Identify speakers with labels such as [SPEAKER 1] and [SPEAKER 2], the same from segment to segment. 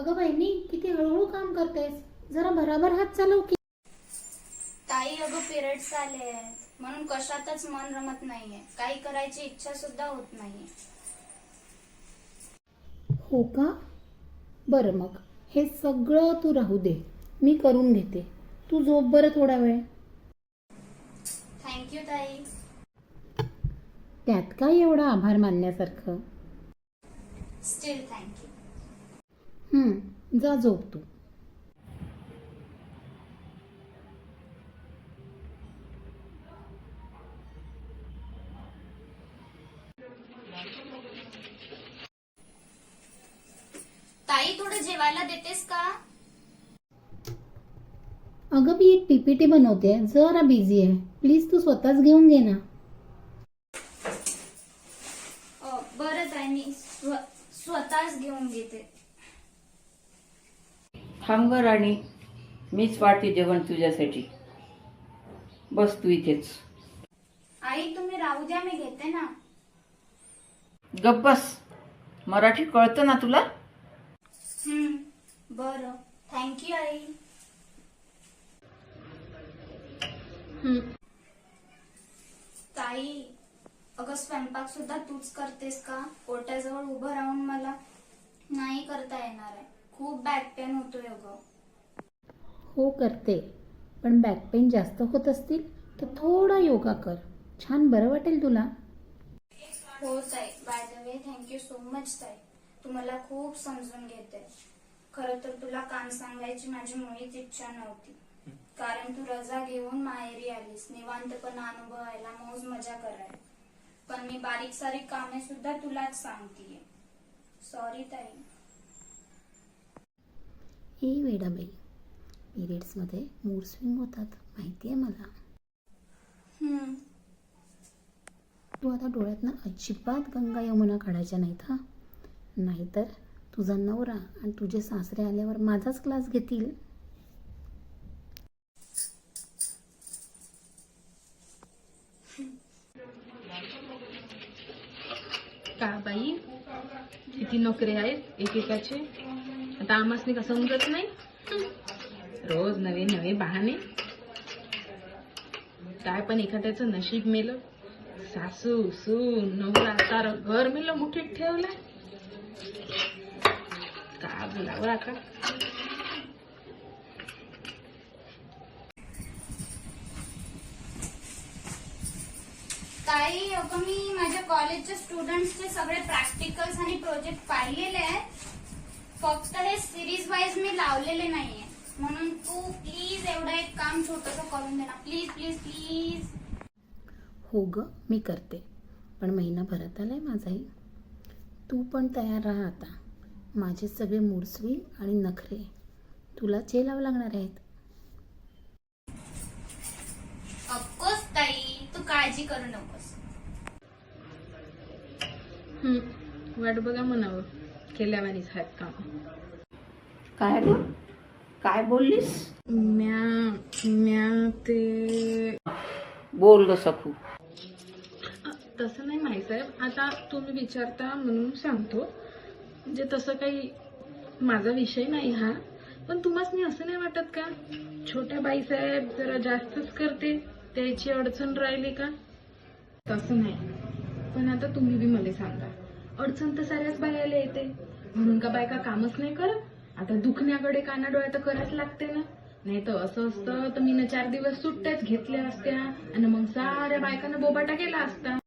[SPEAKER 1] अगं बहिणी किती हळूहळू काम करतेस. जरा बराबर हात चालव की.
[SPEAKER 2] ताई अगं पिरियड्स आले आहेत. म्हणून कशातच मन रमत नाहीये. काही करायची इच्छा सुद्धा होत नाहीये.
[SPEAKER 1] हो का? बरं मग. हे सगळं तू राहू दे. मी करून घेते. तू झोप बरं थोडा वेळ.
[SPEAKER 2] थँक्यू ताई.
[SPEAKER 1] त्यात काय एवढा आभार मानण्यासारखं?
[SPEAKER 2] स्टील थँक्यू
[SPEAKER 1] जा झोप तू.
[SPEAKER 2] ताई थोडं जेवायला देतेस का?
[SPEAKER 1] अगं मी एक पीपीटी बनवते जरा बिझी आहे. प्लीज तू स्वतःच घेऊन घे ना.
[SPEAKER 2] बरं ताई मी स्व- स्वतःच घेऊन घेते.
[SPEAKER 3] थांब ग राणी. मीच वाढते जेवण तुझ्यासाठी. बस तू इथेच.
[SPEAKER 2] आई तुम्ही राहू द्या मी घेते ना.
[SPEAKER 3] गप्प बस. मराठी कळतं ना तुला?
[SPEAKER 2] हम्म बरं. थँक्यू आई. ताई अगं स्वयंपाक सुद्धा तूच करतेस का? पोट्याजवळ उभं राहून मला नाही करता येणार आहे. खूप बॅक पेन होतोय अगं.
[SPEAKER 1] हो करते पण बॅक पेन जास्त होत असतील तर थोडा योगा कर. छान बरं वाटेल तुला.
[SPEAKER 2] हो ताई by the way thank you so much ताई. तू मला खूप समजून घेते. खरं तर तुला काम सांगायची माझी मुळीच इच्छा नव्हती. कारण तू रजा घेऊन माहेरी आलीस निवांतपणा अनुभवायला मौज मजा करायला. पण मी बारीक सारीक कामे सुद्धा तुलाच सांगतीये. सॉरी ताई.
[SPEAKER 1] ए वेडाबाई पिरियड्समध्ये मूड स्विंग होतात माहिती आहे मला? तू आता डोळ्यातनं अजिबात गंगा यमुना काढायच्या नाहीत हा? नाहीतर तुझा नवरा आणि तुझे सासरे आल्यावर माझाच क्लास घेतील?
[SPEAKER 4] का बाई? किती नोकरी आहेत एकेकाचे? आता आम्हासनी का समजत नाही? रोज नवे नवे बहाणे. काय पण एखाद्याचं नशीब मेलं. सासू सून नवरा तार घर मेलं मुठीत ठेवलं का बोलावं आता?
[SPEAKER 2] ताई अगं मी माझ्या कॉलेजच्या स्टुडंट्सचे सगळे प्रॅक्टिकल्स आणि प्रोजेक्ट पाहिलेले आहेत. फक्त हे सिरीज वाईज मी लावलेले नाहीये. म्हणून तू प्लीज एवढं एक काम छोटस करून दे ना. प्लीज प्लीज प्लीज
[SPEAKER 1] हो ग मी करते. पण महिना भरत आलाय माझाही. तू पण तयार राहा आता. माझे सगळे मूड स्विंग आणि नखरे. तुला झेलावं लागणार आहेत.
[SPEAKER 2] ऑफकोर्स ताई. तू काळजी करू नकोस.
[SPEAKER 4] वाट बघा म्हणावं. केल्यावानीच आहेत काम.
[SPEAKER 3] काय ग काय बोललीस?
[SPEAKER 4] म्या म्या ते
[SPEAKER 3] बोल ग सखू.
[SPEAKER 4] तसं नाही माहीत साहेब आता तुम्ही विचारता म्हणून सांगतो. म्हणजे तसं काही माझा विषय नाही हा. पण तुम्हाला मी असं नाही वाटत का? छोट्या बाईसाहेब जरा जास्तच करते त्याची अडचण राहिली का? तसं नाही. पण आता तुम्ही बी मला सांगा. अडचण तर साऱ्याच बायाला येते. म्हणून का बायका कामच नाही करत? आता दुखण्याकडे काना डोळ्या तर करायच लागते ना. नाही तर असं असतं तर मी चार दिवस सुट्ट्याच घेतल्या असत्या आणि मग साऱ्या बायकांना बोबाटा केला असता.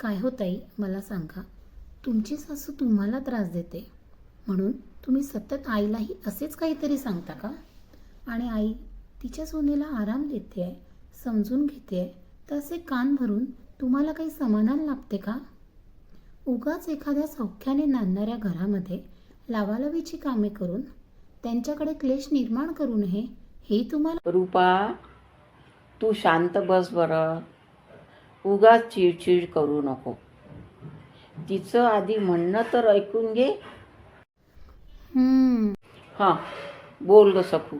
[SPEAKER 1] काय हो ताई मला सांगा. तुमची सासू तुम्हाला त्रास देते. म्हणून तुम्ही सतत आईलाही असेच काहीतरी सांगता का? आणि आई तिच्या सोनेला आराम देते आहे समजून घेते आहे तर असे कान भरून तुम्हाला काही समाधान लाभते का? उगाच एखाद्या सौख्याने नांदणाऱ्या घरामध्ये लावालवीची कामे करून त्यांच्याकडे क्लेश निर्माण करू नये हे तुम्हाला
[SPEAKER 3] रूपा तू शांत बस बरं. उगाच चिडचिड करू नको. तिचं आधी म्हणणं तर ऐकून घे.
[SPEAKER 1] हम्म,
[SPEAKER 3] हां बोल ग सखू.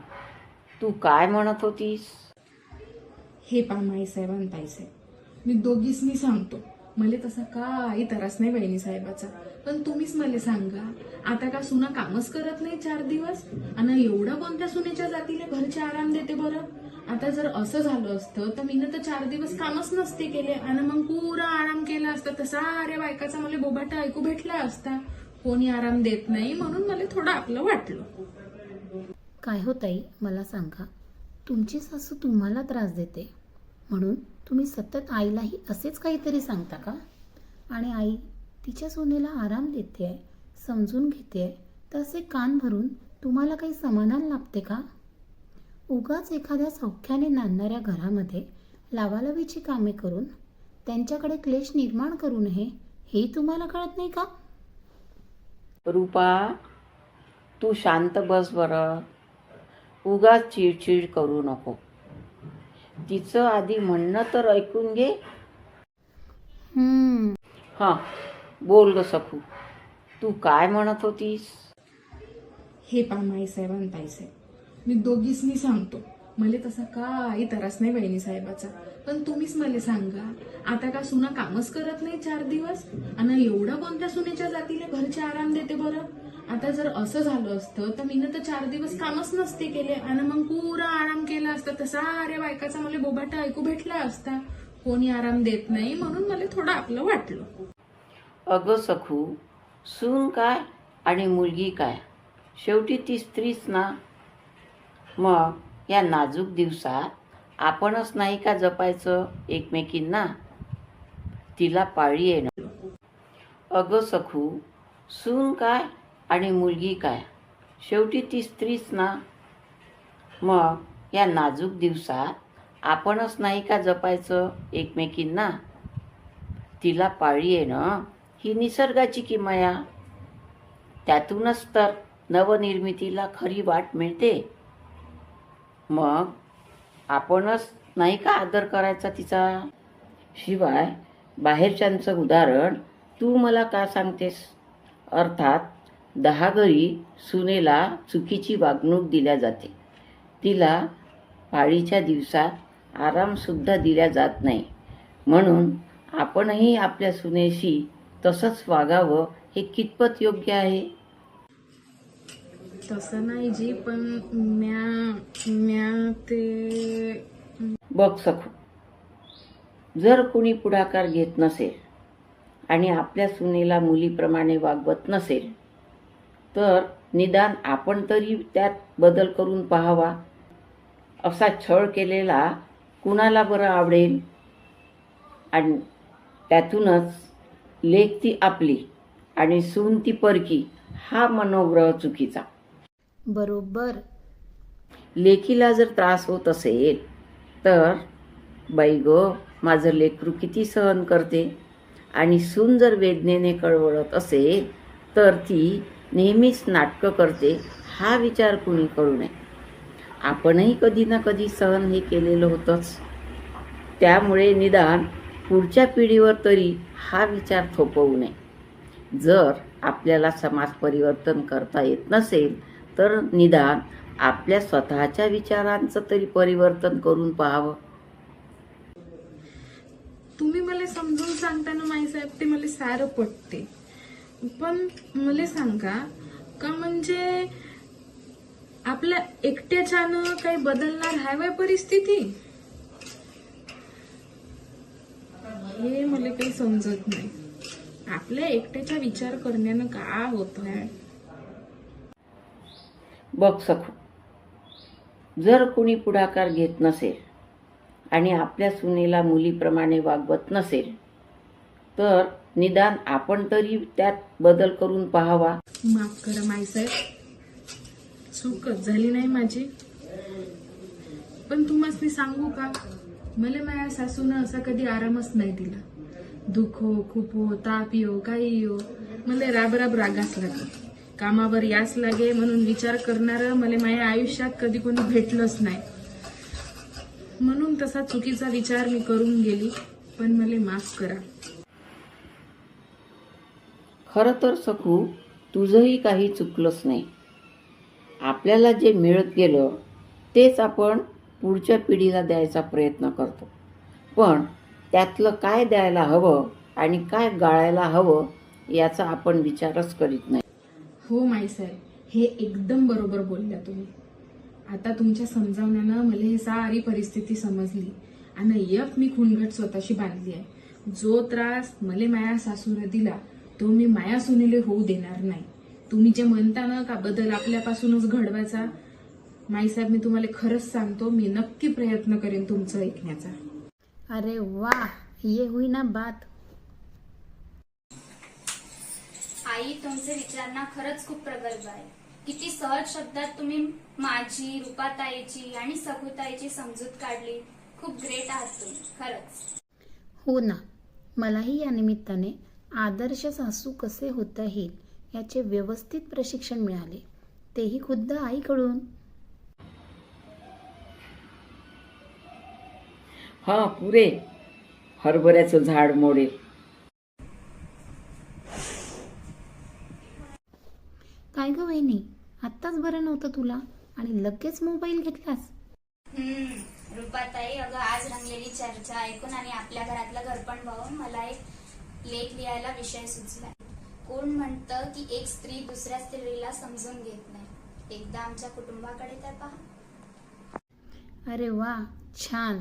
[SPEAKER 3] तू काय म्हणत होतीस?
[SPEAKER 4] हे पहा माई साहेब आणि ताई साहेब. मी दोघीच मी सांगतो. मला तसा काही त्रास नाही बहिणी साहेबाचा. पण तुम्हीच मला सांगा आता का सुना कामच करत नाही चार दिवस? आणि एवढं कोणत्या सुनेच्या जातीला घरचे आराम देते बरं? आता जर असं झालं असतं तर मीनं तर चार दिवस कामच नसते केले. आणि मग पुरा आराम केला असता तर साऱ्या बायकाचा मला बोबाटा ऐकू भेटला असता. कोणी आराम देत नाही म्हणून मला थोडं आपलं वाटलं.
[SPEAKER 1] काय हो ताई? मला सांगा. तुमची सासू तुम्हाला त्रास देते? म्हणून तुम्ही सतत आईलाही असेच काहीतरी सांगता का? आणि आई तिच्या सोनेला आराम देते आहे समजून घेते आहे तर असे कान भरून तुम्हाला काही समाधान लाभते का? उगाच एखाद्या सौख्याने नांदणाऱ्या घरामध्ये लावालावीची कामे करून त्यांच्याकडे क्लेश निर्माण करू नये हे तुम्हाला कळत नाही का?
[SPEAKER 3] रूपा तू शांत बस बरं. उगाच चिडचिड करू नको. तिचं आधी म्हणणं तर ऐकून घे.
[SPEAKER 1] हम्म,
[SPEAKER 3] हां बोल ग सखू. तू काय म्हणत होतीस?
[SPEAKER 4] हे पा माई साहेब आणि ताई साहेब. मी दोघीसनी सांगतो. मला तसा काही त्रास नाही बहिणी साहेबाचा. पण तुम्हीच मला सांगा. आता का सुना कामच करत नाही चार दिवस? आणि एवढं कोणत्या सुनेच्या जातीला घरचे आराम देते बरं? आता जर असं झालं असतं तर मी तर चार दिवस कामच नसते केले. आणि मग पुरा आराम केला असता तर साऱ्या बायकाचा मला बोबाटा ऐकू भेटला असता. कोणी आराम देत नाही म्हणून मला थोडं आपलं वाटलं.
[SPEAKER 3] अगं सखू सून काय आणि मुलगी काय? शेवटी ती स्त्रीच ना? मग या नाजूक दिवसात आपणच नाही का जपायचं एकमेकींना? तिला पाळी येणं. अगं सखू सून काय आणि मुलगी काय? शेवटी ती स्त्रीच ना? मग या नाजूक दिवसात आपणच नाही का जपायचं एकमेकींना? तिला पाळी आहे ना ही निसर्गाची किमया. त्यातूनच तर नवनिर्मितीला खरी वाट मिळते. मग आपणच नाही का आदर करायचा तिचा? शिवाय बाहेरच्यांचं उदाहरण तू मला का सांगतेस? अर्थात दहा घरी सुनेला चुकीची वागणूक दिल्या जाते. तिला पाळीच्या दिवसात आरामसुद्धा दिल्या जात नाही. म्हणून आपणही आपल्या सुनेशी तसंच वागावं हे कितपत योग्य आहे?
[SPEAKER 4] तसं नाही जी पण म्या म्या ते
[SPEAKER 3] बघ सखू जर कुणी पुढाकार घेत नसेल आणि आपल्या सुनेला मुलीप्रमाणे वागवत नसेल तर निदान आपण तरी त्यात बदल करून पाहावा. असा छळ केलेला कुणाला बरं आवडेल? आणि त्यातूनच लेख ती आपली आणि सून ती परकी हा मनोग्रह चुकीचा.
[SPEAKER 1] बरोबर.
[SPEAKER 3] लेकीला जर त्रास होत असेल तर बाई ग माझं लेकरू किती सहन करते? आणि सून जर वेदनेने कळवळत असेल तर ती नेहमीच नाटकं करते हा विचार कुणी करू नये. आपणही कधी ना कधी सहन हे केलेलं होतंच. त्यामुळे निदान पुढच्या पिढीवर तरी हा विचार थोपवू नये. जर आपल्याला समाज परिवर्तन करता येत नसेल तर निदान आपल्या स्वतःच्या विचारांचं तरी परिवर्तन करून पाहावं.
[SPEAKER 4] तुम्ही मला समजून सांगताना माहीत साहेब ते मला सारं पटते पण मला सांगा का म्हणजे आपल्या एकट्याच्यानं काही बदलणार हाय वय परिस्थिती हे मला काही समजत नाही. आपल्या एकट्याचा विचार करण्यानं का होत आहे
[SPEAKER 3] बघ सखू जर कुणी पुढाकार घेत नसेल आणि आपल्या सुनेला मुलीप्रमाणे वागवत नसेल तर निदान आपण तरी त्यात बदल करून पाहावा.
[SPEAKER 4] माफ करा माईसाहेब चूकच झाली नाही माझी. पण तुम्हाला सांगू का? मला माझ्या सासूनं असा कधी आरामच नाही दिला. दुःख हो खूप हो ताप येऊ काही येऊ मला राबराब रागास लागे कामावर यास लागे म्हणून विचार करणारं मला माझ्या आयुष्यात कधी कोणी भेटलंच नाही. म्हणून तसा चुकीचा विचार मी करून गेली. पण मला माफ करा.
[SPEAKER 3] खरं तर सखू तुझंही काही चुकलंच नाही. आपल्याला जे मिळत गेलं तेच आपण पुढच्या पिढीला द्यायचा प्रयत्न करतो. पण त्यातलं काय द्यायला हवं आणि काय गाळायला हवं याचा आपण विचारच करीत नाही.
[SPEAKER 4] हो माईसाहेब हे एकदम बरोबर बोलल्या तुम्ही. आता तुमच्या समजावण्यानं मला हे सारी परिस्थिती समजली आणि यफ मी खुणघट स्वतःशी बांधली आहे. जो त्रास मले माया सासूनं दिला तो मी माया सुनेले होऊ देणार नाही. तुम्ही जे म्हणता ना का बदल आपल्यापासूनच घडवायचा माईसाहेब मी तुम्हाला खरंच सांगतो मी नक्की प्रयत्न करेन तुमचं ऐकण्याचा.
[SPEAKER 1] अरे वा ये हुई ना बात.
[SPEAKER 2] आई तुमचे विचार ना खरंच खूप प्रगल्भ आहे. किती सहज शब्दात तुम्ही माझी रुपाताईची आणि सखुताईची समजूत काढली. खूप ग्रेट आहात तुम्ही खरंच.
[SPEAKER 1] हो ना मलाही या निमित्ताने आदर्श सासू कसे होता येईल याचे व्यवस्थित प्रशिक्षण मिळाले. तेही खुद्द आईकडून.
[SPEAKER 3] हा पुरे. हरभऱ्याचं झाड मोडेल
[SPEAKER 1] काय ग वहिनी आत्ताच बरं नव्हतं तुला? आणि लगेच मोबाईल घेतलास?
[SPEAKER 2] हम्म रुपाताई अगं आज रंगलेली चर्चा. ऐकून आणि आपल्या घरातलं घरपण पाहून मला एक लेख लिहायला विषय सुचला कोण म्हणतं की एक स्त्री दुसऱ्या स्त्रीला समजून घेत नाही? एकदा आमच्या कुटुंबाकडे तर पहा.
[SPEAKER 1] अरे वा छान.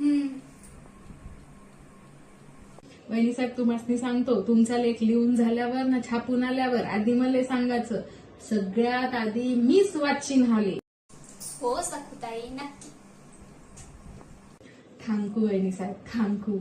[SPEAKER 2] हम्म.
[SPEAKER 4] वहिनी साहेब तुम्हाला सांगतो तुमचा लेख लिहून झाल्यावर ना छापून आल्यावर आधी मला सांगायचं सगळ्यात आधी मीच वाचीन हा लेख
[SPEAKER 2] हो सखुताई नक्की.
[SPEAKER 4] थांकू वहिनी साहेब थांकू